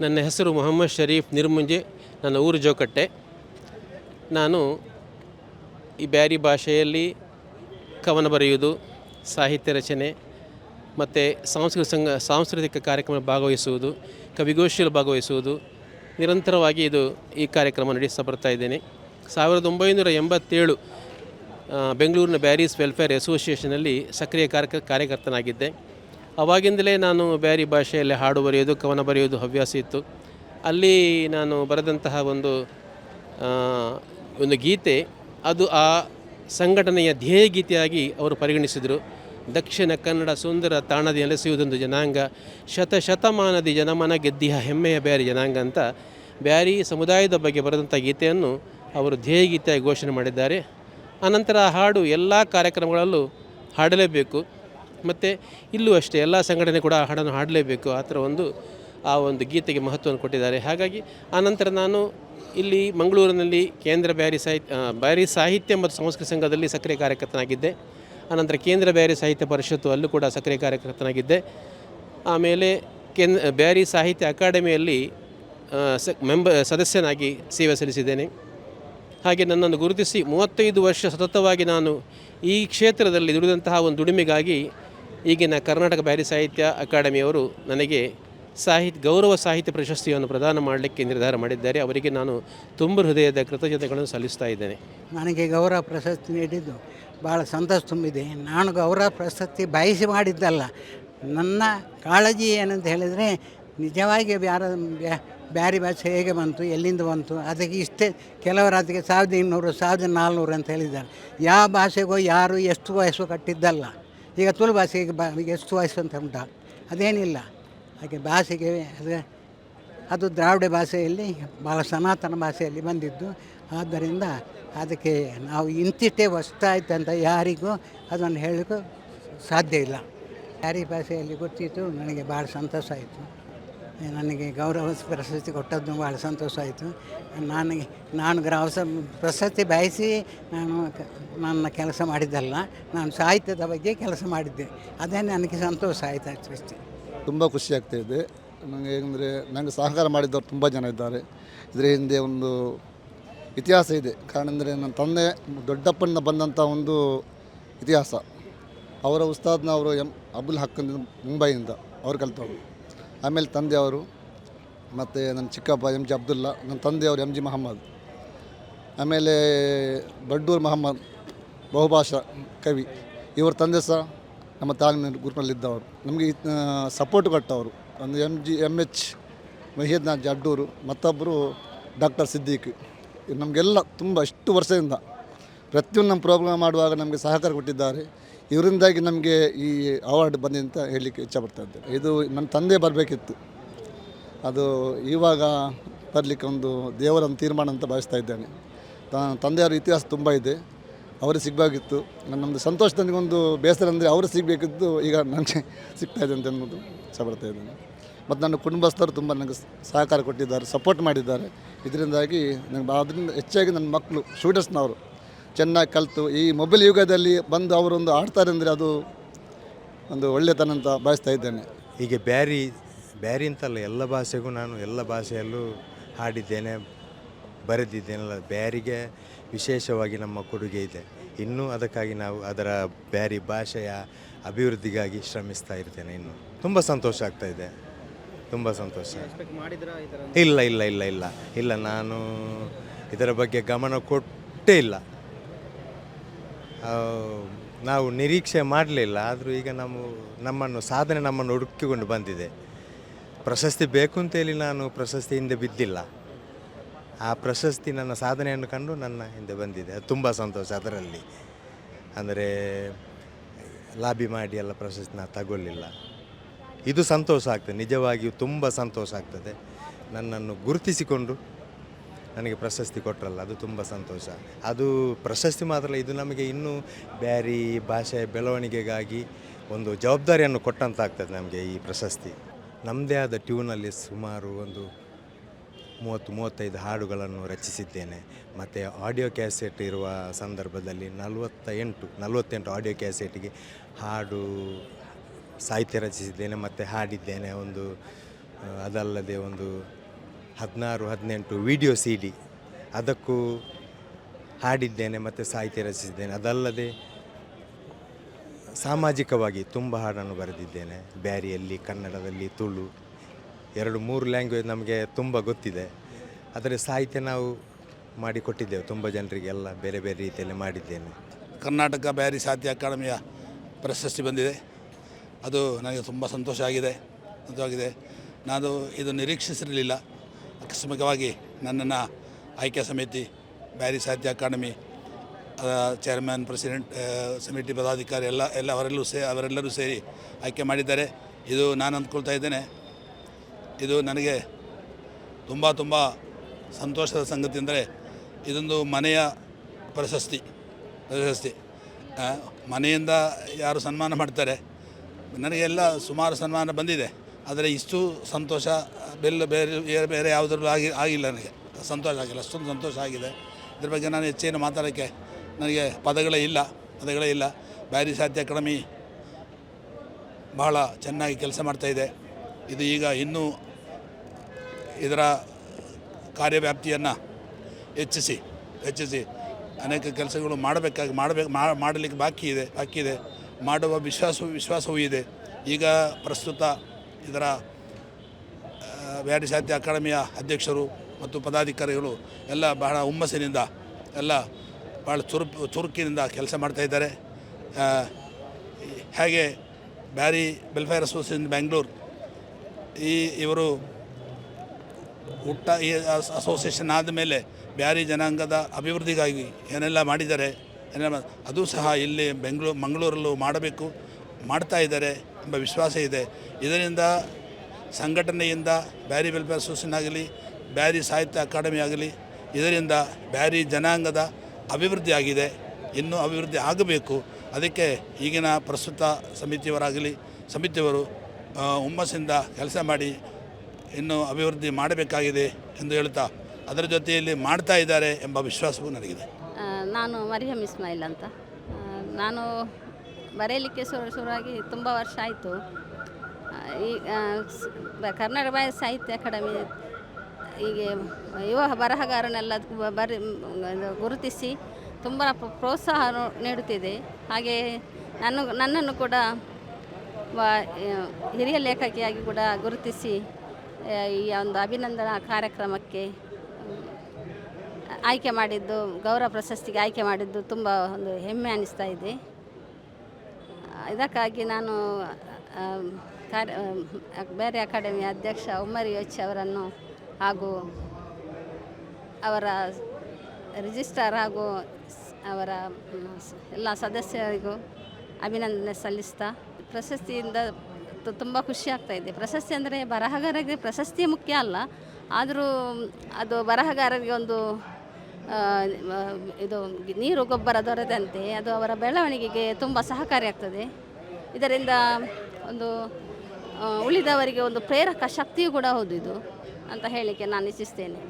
ನನ್ನ ಹೆಸರು ಮೊಹಮ್ಮದ್ ಶರೀಫ್ ನಿರ್ಮುಂಜೆ, ನನ್ನ ಊರು ಜೋಕಟ್ಟೆ. ನಾನು ಈ ಬ್ಯಾರಿ ಭಾಷೆಯಲ್ಲಿ ಕವನ ಬರೆಯುವುದು, ಸಾಹಿತ್ಯ ರಚನೆ ಮತ್ತು ಸಾಂಸ್ಕೃತಿಕ ಸಂಘ, ಸಾಂಸ್ಕೃತಿಕ ಕಾರ್ಯಕ್ರಮ ಭಾಗವಹಿಸುವುದು, ಕವಿಗೋಷ್ಠಿಯಲ್ಲಿ ಭಾಗವಹಿಸುವುದು, ನಿರಂತರವಾಗಿ ಇದು ಈ ಕಾರ್ಯಕ್ರಮ ನಡೆಸ್ತಾ ಬರ್ತಾ ಇದ್ದೇನೆ. ಸಾವಿರದ ಒಂಬೈನೂರ ಎಂಬತ್ತೇಳು ಬೆಂಗಳೂರಿನ ಬ್ಯಾರೀಸ್ ವೆಲ್ಫೇರ್ ಅಸೋಸಿಯೇಷನಲ್ಲಿ ಸಕ್ರಿಯ ಕಾರ್ಯ ಕಾರ್ಯಕರ್ತನಾಗಿದ್ದೆ. ಅವಾಗಿಂದಲೇ ನಾನು ಬ್ಯಾರಿ ಭಾಷೆಯಲ್ಲಿ ಹಾಡು ಬರೆಯೋದು ಕವನ ಬರೆಯೋದು ಹವ್ಯಾಸ ಇತ್ತು. ಅಲ್ಲಿ ನಾನು ಬರೆದಂತಹ ಒಂದು ಒಂದು ಗೀತೆ, ಅದು ಆ ಸಂಘಟನೆಯ ಧ್ಯೇಯ ಗೀತೆಯಾಗಿ ಅವರು ಪರಿಗಣಿಸಿದರು. ದಕ್ಷಿಣ ಕನ್ನಡ ಸುಂದರ ತಾಣದಿ ನೆಲೆಸುವುದೊಂದು ಜನಾಂಗ, ಶತ ಶತಮಾನದಿ ಜನಮನ ಗೆದ್ದಿಯ ಹೆಮ್ಮೆಯ ಬ್ಯಾರಿ ಜನಾಂಗ ಅಂತ ಬ್ಯಾರಿ ಸಮುದಾಯದ ಬಗ್ಗೆ ಬರೆದಂಥ ಗೀತೆಯನ್ನು ಅವರು ಧ್ಯೇಯ ಗೀತೆಯಾಗಿ ಘೋಷಣೆ ಮಾಡಿದ್ದಾರೆ. ಆನಂತರ ಹಾಡು ಎಲ್ಲ ಕಾರ್ಯಕ್ರಮಗಳಲ್ಲೂ ಹಾಡಲೇಬೇಕು. ಮತ್ತು ಇಲ್ಲೂ ಅಷ್ಟೇ ಎಲ್ಲ ಸಂಘಟನೆ ಕೂಡ ಆ ಹಾಡನ್ನು ಹಾಡಲೇಬೇಕು. ಆ ಥರ ಒಂದು, ಆ ಒಂದು ಗೀತೆಗೆ ಮಹತ್ವವನ್ನು ಕೊಟ್ಟಿದ್ದಾರೆ. ಹಾಗಾಗಿ ಆನಂತರ ನಾನು ಇಲ್ಲಿ ಮಂಗಳೂರಿನಲ್ಲಿ ಕೇಂದ್ರ ಬ್ಯಾರಿ ಸಾಹಿತ್ಯ ಬ್ಯಾರಿ ಸಾಹಿತ್ಯ ಮತ್ತು ಸಂಸ್ಕೃತಿ ಸಂಘದಲ್ಲಿ ಸಕ್ರಿಯ ಕಾರ್ಯಕರ್ತನಾಗಿದ್ದೆ. ಆನಂತರ ಕೇಂದ್ರ ಬ್ಯಾರಿ ಸಾಹಿತ್ಯ ಪರಿಷತ್ತು ಅಲ್ಲೂ ಕೂಡ ಸಕ್ರಿಯ ಕಾರ್ಯಕರ್ತನಾಗಿದ್ದೆ. ಆಮೇಲೆ ಕೇಂದ್ರ ಬ್ಯಾರಿ ಸಾಹಿತ್ಯ ಅಕಾಡೆಮಿಯಲ್ಲಿ ಸ, ಮೆಂಬ, ಸದಸ್ಯನಾಗಿ ಸೇವೆ ಸಲ್ಲಿಸಿದ್ದೇನೆ. ಹಾಗೆ ನನ್ನನ್ನು ಗುರುತಿಸಿ ಮೂವತ್ತೈದು ವರ್ಷ ಸತತವಾಗಿ ನಾನು ಈ ಕ್ಷೇತ್ರದಲ್ಲಿ ದುಡಿದಂತಹ ಒಂದು ದುಡಿಮೆಗಾಗಿ ಈಗಿನ ಕರ್ನಾಟಕ ಬ್ಯಾರಿ ಸಾಹಿತ್ಯ ಅಕಾಡೆಮಿಯವರು ನನಗೆ ಸಾಹಿತ್ಯ, ಗೌರವ ಸಾಹಿತ್ಯ ಪ್ರಶಸ್ತಿಯನ್ನು ಪ್ರದಾನ ಮಾಡಲಿಕ್ಕೆ ನಿರ್ಧಾರ ಮಾಡಿದ್ದಾರೆ. ಅವರಿಗೆ ನಾನು ತುಂಬ ಹೃದಯದ ಕೃತಜ್ಞತೆಗಳನ್ನು ಸಲ್ಲಿಸ್ತಾ ಇದ್ದೇನೆ. ನನಗೆ ಗೌರವ ಪ್ರಶಸ್ತಿ ನೀಡಿದ್ದು ಭಾಳ ಸಂತಸ ತುಂಬಿದೆ. ನಾನು ಗೌರವ ಪ್ರಶಸ್ತಿ ಬಯಸಿ ಮಾಡಿದ್ದಲ್ಲ. ನನ್ನ ಕಾಳಜಿ ಏನಂತ ಹೇಳಿದರೆ ನಿಜವಾಗಿ ಬ್ಯಾರ, ಬ್ಯಾ- ಬ್ಯಾರಿ ಭಾಷೆ ಹೇಗೆ ಬಂತು, ಎಲ್ಲಿಂದ ಬಂತು, ಅದಕ್ಕೆ ಇಷ್ಟೇ ಕೆಲವರು ಅದಕ್ಕೆ ಸಾವಿರದ ಇನ್ನೂರು, ಸಾವಿರದ ನಾಲ್ನೂರು ಅಂತ ಹೇಳಿದ್ದಾರೆ. ಯಾವ ಭಾಷೆಗೂ ಯಾರು ಎಷ್ಟು ವಯಸ್ಸು ಕಟ್ಟಿದ್ದಲ್ಲ. ಈಗ ತುಳು ಭಾಷೆಗೆ ಬಾ ಎಷ್ಟು ವಯಸ್ಸು ಅಂತ ಉಂಟ? ಅದೇನಿಲ್ಲ. ಹಾಗೆ ಭಾಷೆಗೆ ಅದು ಅದು ದ್ರಾವಿಡ ಭಾಷೆಯಲ್ಲಿ ಭಾಳ ಸನಾತನ ಭಾಷೆಯಲ್ಲಿ ಬಂದಿದ್ದು. ಆದ್ದರಿಂದ ಅದಕ್ಕೆ ನಾವು ಇಂತಿಷ್ಟೇ ಹೊಸ್ತಾಯ್ತು ಅಂತ ಯಾರಿಗೂ ಅದನ್ನು ಹೇಳಲಿಕ್ಕೂ ಸಾಧ್ಯ ಇಲ್ಲ. ಯಾರಿ ಭಾಷೆಯಲ್ಲಿ ಗೊತ್ತಿತ್ತು, ನನಗೆ ಭಾಳ ಸಂತೋಷ ಆಯಿತು. ನನಗೆ ಗೌರವ ಪ್ರಶಸ್ತಿ ಕೊಟ್ಟದ್ದು ಭಾಳ ಸಂತೋಷ ಆಯಿತು. ನನಗೆ ನಾನು ಗ್ರಾಮ ಪ್ರಶಸ್ತಿ ಬಯಸಿ ನಾನು ನನ್ನ ಕೆಲಸ ಮಾಡಿದ್ದಲ್ಲ, ನಾನು ಸಾಹಿತ್ಯದ ಬಗ್ಗೆ ಕೆಲಸ ಮಾಡಿದ್ದೆ. ಅದೇ ನನಗೆ ಸಂತೋಷ ಆಯಿತು ಅಷ್ಟೇ ತುಂಬ ಖುಷಿ ಆಗ್ತಾ ಇದೆ. ನನಗೆ ಅಂದರೆ ನನಗೆ ಸಹಕಾರ ಮಾಡಿದವರು ತುಂಬ ಜನ ಇದ್ದಾರೆ. ಇದರ ಹಿಂದೆ ಒಂದು ಇತಿಹಾಸ ಇದೆ. ಕಾರಣ ಅಂದರೆ ನನ್ನ ತಂದೆ ದೊಡ್ಡಪ್ಪನ ಬಂದಂಥ ಒಂದು ಇತಿಹಾಸ. ಅವರ ಉಸ್ತಾದ್ನ ಅವರು ಎಂ, ಅಬುಲ್ ಹಕ್ಕಂದ ಮುಂಬೈಯಿಂದ ಅವ್ರು ಕಲಿತವರು. ಆಮೇಲೆ ತಂದೆಯವರು ಮತ್ತು ನನ್ನ ಚಿಕ್ಕಪ್ಪ ಎಂ ಜಿ ಅಬ್ದುಲ್ಲಾ, ನನ್ನ ತಂದೆಯವರು ಎಂ ಜಿ ಮಹಮ್ಮದ್. ಆಮೇಲೆ ಬಡ್ಡೂರ್ ಮಹಮ್ಮದ್ ಬಹುಭಾಷಾ ಕವಿ. ಇವ್ರ ತಂದೆ ಸಹ ನಮ್ಮ ತಾಲೀಮಿನ ಗ್ರೂಪ್ನಲ್ಲಿದ್ದವರು ನಮಗೆ ಸಪೋರ್ಟ್ ಕೊಟ್ಟವರು. ಒಂದು M G M H Mahidnath ಜಡ್ಡೂರು ಮತ್ತೊಬ್ಬರು ಡಾಕ್ಟರ್ ಸಿದ್ದೀಕ್. ನಮಗೆಲ್ಲ ತುಂಬ ಇಷ್ಟು ವರ್ಷದಿಂದ ಪ್ರತಿಯೊಂದು ನಮ್ಮ ಪ್ರೋಗ್ರಾಮ್ ಮಾಡುವಾಗ ನಮಗೆ ಸಹಕಾರ ಕೊಟ್ಟಿದ್ದಾರೆ. ಇವರಿಂದಾಗಿ ನಮಗೆ ಈ ಅವಾರ್ಡ್ ಬಂದಿದೆ ಅಂತ ಹೇಳಲಿಕ್ಕೆ ಇದ್ದೇನೆ. ಇದು ನನ್ನ ತಂದೆ ಬರಬೇಕಿತ್ತು. ಅದು ಇವಾಗ ಬರಲಿಕ್ಕೆ ಒಂದು ದೇವರನ್ನು ತೀರ್ಮಾನ ಅಂತ ಭಾವಿಸ್ತಾ ಇದ್ದೇನೆ. ತಂದೆಯವರ ಇತಿಹಾಸ ತುಂಬ ಇದೆ. ಅವರು ಸಿಗಬೇಕಿತ್ತು. ನಮ್ಮದು ಸಂತೋಷ ನನಗೊಂದು ಬೇಸರ ಅಂದರೆ ಅವರು ಸಿಗಬೇಕಿದ್ದು ಈಗ ನನಗೆ ಸಿಗ್ತಾ ಇದೆ ಅಂತ ಅನ್ನೋದು ಇಷ್ಟಪಡ್ತಾ ಇದ್ದೇನೆ. ಮತ್ತು ನನ್ನ ಕುಟುಂಬಸ್ಥರು ತುಂಬ ನನಗೆ ಸಹಕಾರ ಕೊಟ್ಟಿದ್ದಾರೆ ಸಪೋರ್ಟ್ ಮಾಡಿದ್ದಾರೆ. ಇದರಿಂದಾಗಿ ನನಗೆ ಅದರಿಂದ ಹೆಚ್ಚಾಗಿ ನನ್ನ ಮಕ್ಕಳು ಸ್ಟೂಡೆಂಟ್ಸ್ನವರು ಚೆನ್ನಾಗಿ ಕಲಿತು. ಈ ಮೊಬೈಲ್ ಯುಗದಲ್ಲಿ ಬಂದು ಅವರೊಂದು ಆಡ್ತಾರೆ ಅಂದರೆ ಅದು ಒಂದು ಒಳ್ಳೆತನ ಅಂತ ಭಾವಿಸ್ತಾ ಇದ್ದೇನೆ. ಹೀಗೆ ಬ್ಯಾರಿ ಬ್ಯಾರಿ ಅಂತಲ್ಲ, ಎಲ್ಲ ಭಾಷೆಗೂ ನಾನು ಎಲ್ಲ ಭಾಷೆಯಲ್ಲೂ ಹಾಡಿದ್ದೇನೆ, ಬರೆದಿದ್ದೇನಲ್ಲ, ಬ್ಯಾರಿಗೆ ವಿಶೇಷವಾಗಿ ನಮ್ಮ ಕೊಡುಗೆ ಇದೆ. ಇನ್ನೂ ಅದಕ್ಕಾಗಿ ನಾವು ಅದರ ಬ್ಯಾರಿ ಭಾಷೆಯ ಅಭಿವೃದ್ಧಿಗಾಗಿ ಶ್ರಮಿಸ್ತಾ ಇರ್ತೇನೆ ಇನ್ನು. ತುಂಬ ಸಂತೋಷ ಆಗ್ತಾ ಇದೆ. ತುಂಬ ಸಂತೋಷ. ಇಲ್ಲ ಇಲ್ಲ ಇಲ್ಲ ಇಲ್ಲ ಇಲ್ಲ ನಾನು ಇದರ ಬಗ್ಗೆ ಗಮನ ಕೊಟ್ಟೇ ಇಲ್ಲ. ನಾವು ನಿರೀಕ್ಷೆ ಮಾಡಲಿಲ್ಲ, ಆದರೂ ಈಗ ನಾವು ನಮ್ಮನ್ನು, ಸಾಧನೆ ನಮ್ಮನ್ನು ಹುಡುಕಿಕೊಂಡು ಬಂದಿದೆ. ಪ್ರಶಸ್ತಿ ಬೇಕು ಅಂತೇಳಿ ನಾನು ಪ್ರಶಸ್ತಿ ಹಿಂದೆ ಬಿದ್ದಿಲ್ಲ. ಆ ಪ್ರಶಸ್ತಿ ನನ್ನ ಸಾಧನೆಯನ್ನು ಕಂಡು ನನ್ನ ಹಿಂದೆ ಬಂದಿದೆ. ಅದು ತುಂಬ ಸಂತೋಷ ಅದರಲ್ಲಿ. ಅಂದರೆ ಲಾಬಿ ಮಾಡಿ ಎಲ್ಲ ಪ್ರಶಸ್ತಿ ನಾನು ತಗೊಳ್ಳಿಲ್ಲ. ಇದು ಸಂತೋಷ ಆಗ್ತದೆ, ನಿಜವಾಗಿಯೂ ತುಂಬ ಸಂತೋಷ ಆಗ್ತದೆ. ನನ್ನನ್ನು ಗುರುತಿಸಿಕೊಂಡು ನನಗೆ ಪ್ರಶಸ್ತಿ ಕೊಟ್ಟರಲ್ಲ ಅದು ತುಂಬ ಸಂತೋಷ. ಅದು ಪ್ರಶಸ್ತಿ ಮಾತ್ರ ಇದು ನಮಗೆ ಇನ್ನೂ ಬ್ಯಾರಿ ಭಾಷೆಯ ಬೆಳವಣಿಗೆಗಾಗಿ ಒಂದು ಜವಾಬ್ದಾರಿಯನ್ನು ಕೊಟ್ಟಂತಾಗ್ತದೆ ನಮಗೆ ಈ ಪ್ರಶಸ್ತಿ. ನಮ್ಮದೇ ಆದ ಟ್ಯೂನಲ್ಲಿ ಸುಮಾರು ಒಂದು ಮೂವತ್ತು, ಮೂವತ್ತೈದು ಹಾಡುಗಳನ್ನು ರಚಿಸಿದ್ದೇನೆ. ಮತ್ತು ಆಡಿಯೋ ಕ್ಯಾಸೆಟ್ ಇರುವ ಸಂದರ್ಭದಲ್ಲಿ ನಲವತ್ತ ಎಂಟು ನಲವತ್ತೆಂಟು ಆಡಿಯೋ ಕ್ಯಾಸೆಟ್ಗೆ ಹಾಡು ಸಾಹಿತ್ಯ ರಚಿಸಿದ್ದೇನೆ, ಮತ್ತು ಹಾಡಿದ್ದೇನೆ ಒಂದು, ಅದಲ್ಲದೆ ಒಂದು ಹದಿನಾರು, ಹದಿನೆಂಟು ವಿಡಿಯೋ ಸಿ ಡಿ ಅದಕ್ಕೂ ಹಾಡಿದ್ದೇನೆ ಮತ್ತು ಸಾಹಿತ್ಯ ರಚಿಸಿದ್ದೇನೆ. ಅದಲ್ಲದೆ ಸಾಮಾಜಿಕವಾಗಿ ತುಂಬ ಹಾಡನ್ನು ಬರೆದಿದ್ದೇನೆ. ಬ್ಯಾರಿಯಲ್ಲಿ, ಕನ್ನಡದಲ್ಲಿ, ತುಳು. ಎರಡು, ಮೂರು ಲ್ಯಾಂಗ್ವೇಜ್ ನಮಗೆ ತುಂಬ ಗೊತ್ತಿದೆ. ಆದರೆ ಸಾಹಿತ್ಯ ನಾವು ಮಾಡಿಕೊಟ್ಟಿದ್ದೇವೆ. ತುಂಬ ಜನರಿಗೆ ಎಲ್ಲ ಬೇರೆ ಬೇರೆ ರೀತಿಯಲ್ಲಿ ಮಾಡಿದ್ದೇನೆ. ಕರ್ನಾಟಕ ಬ್ಯಾರಿ ಸಾಹಿತ್ಯ ಅಕಾಡೆಮಿಯ ಪ್ರಶಸ್ತಿ ಬಂದಿದೆ. ಅದು ನನಗೆ ತುಂಬ ಸಂತೋಷ ಆಗಿದೆ. ಸಂತೋಷವಾಗಿದೆ ನಾನು ಇದು ನಿರೀಕ್ಷಿಸಿರಲಿಲ್ಲ. ಆಕಸ್ಮಿಕವಾಗಿ ನನ್ನನ್ನು ಆಯ್ಕೆ ಸಮಿತಿ, ಬ್ಯಾರಿ ಸಾಹಿತ್ಯ ಅಕಾಡೆಮಿ ಚೇರ್ಮನ್ ಪ್ರೆಸಿಡೆಂಟ್ ಸಮಿತಿ ಪದಾಧಿಕಾರಿ ಎಲ್ಲ ಎಲ್ಲ ಅವರೆಲ್ಲೂ ಸೇ, ಅವರೆಲ್ಲರೂ ಸೇರಿ ಆಯ್ಕೆ ಮಾಡಿದ್ದಾರೆ. ಇದು ನಾನು ಅಂದ್ಕೊಳ್ತಾ ಇದ್ದೇನೆ. ಇದು ನನಗೆ ತುಂಬ ತುಂಬ ಸಂತೋಷದ ಸಂಗತಿ ಅಂದರೆ ಇದೊಂದು ಮನೆಯ ಪ್ರಶಸ್ತಿ ಪ್ರಶಸ್ತಿ. ಮನೆಯಿಂದ ಯಾರು ಸನ್ಮಾನ ಮಾಡ್ತಾರೆ? ನನಗೆಲ್ಲ ಸುಮಾರು ಸನ್ಮಾನ ಬಂದಿದೆ. ಆದರೆ ಇಷ್ಟು ಸಂತೋಷ, ಬೆಲ್ಲ ಬೇರೆ ಬೇರೆ ಬೇರೆ ಯಾವುದರಲ್ಲೂ ಆಗಿ, ಆಗಿಲ್ಲ ನನಗೆ. ಸಂತೋಷ ಆಗಿಲ್ಲ, ಅಷ್ಟೊಂದು ಸಂತೋಷ ಆಗಿದೆ. ಇದ್ರ ಬಗ್ಗೆ ನಾನು ಹೆಚ್ಚೇನು ಮಾತಾಡೋಕ್ಕೆ ನನಗೆ ಪದಗಳೇ ಇಲ್ಲ ಪದಗಳೇ ಇಲ್ಲ. ಬ್ಯಾರಿ ಸಾಧ್ಯ ಅಕಾಡೆಮಿ ಬಹಳ ಚೆನ್ನಾಗಿ ಕೆಲಸ ಮಾಡ್ತಾಯಿದೆ ಇದು. ಈಗ ಇನ್ನೂ ಇದರ ಕಾರ್ಯವ್ಯಾಪ್ತಿಯನ್ನು ಹೆಚ್ಚಿಸಿ ಹೆಚ್ಚಿಸಿ ಅನೇಕ ಕೆಲಸಗಳು ಮಾಡಬೇಕಾಗಿ ಮಾಡಬೇಕು ಮಾಡಲಿಕ್ಕೆ ಬಾಕಿ ಇದೆ ಬಾಕಿ ಇದೆ. ಮಾಡುವ ವಿಶ್ವಾಸವೂ ವಿಶ್ವಾಸವೂ ಇದೆ. ಈಗ ಪ್ರಸ್ತುತ ಇದರ ವ್ಯಾಡಿ ಸಾಹಿತ್ಯ ಅಕಾಡೆಮಿಯ ಅಧ್ಯಕ್ಷರು ಮತ್ತು ಪದಾಧಿಕಾರಿಗಳು ಎಲ್ಲ ಬಹಳ ಹುಮ್ಮಸ್ಸಿನಿಂದ ಎಲ್ಲ ಭಾಳ ಚುರು ಚುರುಕಿನಿಂದ ಕೆಲಸ ಮಾಡ್ತಾಯಿದ್ದಾರೆ ಹಾಗೆ ಬ್ಯಾರಿ ವೆಲ್ಫೇರ್ ಅಸೋಸಿಯೇಷನ್ ಬ್ಯಾಂಗ್ಳೂರು ಈ ಇವರು ಹುಟ್ಟ, ಈ ಅಸ್- ಅಸೋಸಿಯೇಷನ್ ಆದಮೇಲೆ ಬ್ಯಾರಿ ಜನಾಂಗದ ಅಭಿವೃದ್ಧಿಗಾಗಿ ಏನೆಲ್ಲ ಮಾಡಿದ್ದಾರೆ, ಏನೆಲ್ಲ, ಅದು ಸಹ ಇಲ್ಲಿ ಬೆಂಗಳೂರು ಮಂಗಳೂರಲ್ಲೂ ಮಾಡಬೇಕು, ಮಾಡ್ತಾ ಇದ್ದಾರೆ. ಎಂಬ ವಿಶ್ವಾಸ ಇದೆ. ಇದರಿಂದ ಸಂಘಟನೆಯಿಂದ ಬ್ಯಾರಿ ವೆಲ್ಫೇರ್ ಅಸೋಸಿಯೇಷನ್ ಆಗಲಿ, ಬ್ಯಾರಿ ಸಾಹಿತ್ಯ ಅಕಾಡೆಮಿ ಆಗಲಿ, ಇದರಿಂದ ಬ್ಯಾರಿ ಜನಾಂಗದ ಅಭಿವೃದ್ಧಿ ಆಗಿದೆ. ಇನ್ನೂ ಅಭಿವೃದ್ಧಿ ಆಗಬೇಕು. ಅದಕ್ಕೆ ಈಗಿನ ಪ್ರಸ್ತುತ ಸಮಿತಿಯವರಾಗಲಿ, ಸಮಿತಿಯವರು ಹುಮ್ಮಸ್ಸಿಂದ ಕೆಲಸ ಮಾಡಿ ಇನ್ನೂ ಅಭಿವೃದ್ಧಿ ಮಾಡಬೇಕಾಗಿದೆ ಎಂದು ಹೇಳ್ತಾ, ಅದರ ಜೊತೆಯಲ್ಲಿ ಮಾಡ್ತಾ ಇದ್ದಾರೆ ಎಂಬ ವಿಶ್ವಾಸವೂ ನನಗಿದೆ. ನಾನು ಮರಿಯಮ್ ಇಸ್ಮಾಯಿಲ್ ಅಂತ. ನಾನು ಬರೆಯಲಿಕ್ಕೆ ಶುರು ಶುರುವಾಗಿ ತುಂಬ ವರ್ಷ ಆಯಿತು. ಈ ಕರ್ನಾಟಕ ಸಾಹಿತ್ಯ ಅಕಾಡೆಮಿ, ಹೀಗೆ ಯುವ ಬರಹಗಾರನೆಲ್ಲ ಬರಿ ಗುರುತಿಸಿ ತುಂಬ ಪ್ರ- ಪ್ರೋತ್ಸಾಹ ನೀಡುತ್ತಿದೆ. ಹಾಗೆ ನಾನು, ನನ್ನನ್ನು ಕೂಡ ಹಿರಿಯ ಲೇಖಕಿಯಾಗಿ ಕೂಡ ಗುರುತಿಸಿ ಈ ಒಂದು ಅಭಿನಂದನಾ ಕಾರ್ಯಕ್ರಮಕ್ಕೆ, ಆಯ್ಕೆ ಮಾಡಿದ್ದು, ಗೌರವ ಪ್ರಶಸ್ತಿಗೆ ಆಯ್ಕೆ ಮಾಡಿದ್ದು ತುಂಬ ಒಂದು ಹೆಮ್ಮೆ ಅನ್ನಿಸ್ತಾ ಇದೆ. ಇದಕ್ಕಾಗಿ ನಾನು ಕಾರ್ಯ ಬೇರೆ ಅಕಾಡೆಮಿ ಅಧ್ಯಕ್ಷ ಉಮ್ಮರಿ ಯೋಚ್ ಅವರನ್ನು ಹಾಗೂ ಅವರ ರಿಜಿಸ್ಟ್ರಾರ್ ಹಾಗೂ ಅವರ ಎಲ್ಲ ಸದಸ್ಯರಿಗೂ ಅಭಿನಂದನೆ ಸಲ್ಲಿಸ್ತಾ, ಪ್ರಶಸ್ತಿಯಿಂದ ತುಂಬ ಖುಷಿ ಇದೆ. ಪ್ರಶಸ್ತಿ ಅಂದರೆ ಬರಹಗಾರರಿಗೆ ಪ್ರಶಸ್ತಿ ಮುಖ್ಯ ಅಲ್ಲ, ಆದರೂ ಅದು ಬರಹಗಾರರಿಗೆ ಒಂದು ಇದು ನೀರು ಗೊಬ್ಬರ ದೊರೆತಂತೆ, ಅದು ಅವರ ಬೆಳವಣಿಗೆಗೆ ತುಂಬ ಸಹಕಾರಿಯಾಗ್ತದೆ ಇದರಿಂದ ಒಂದು ಉಳಿದವರಿಗೆ ಒಂದು ಪ್ರೇರಕ ಶಕ್ತಿಯೂ ಕೂಡ ಹೌದು ಇದು ಅಂತ ಹೇಳಲಿಕ್ಕೆ ನಾನು ಇಚ್ಛಿಸ್ತೇನೆ.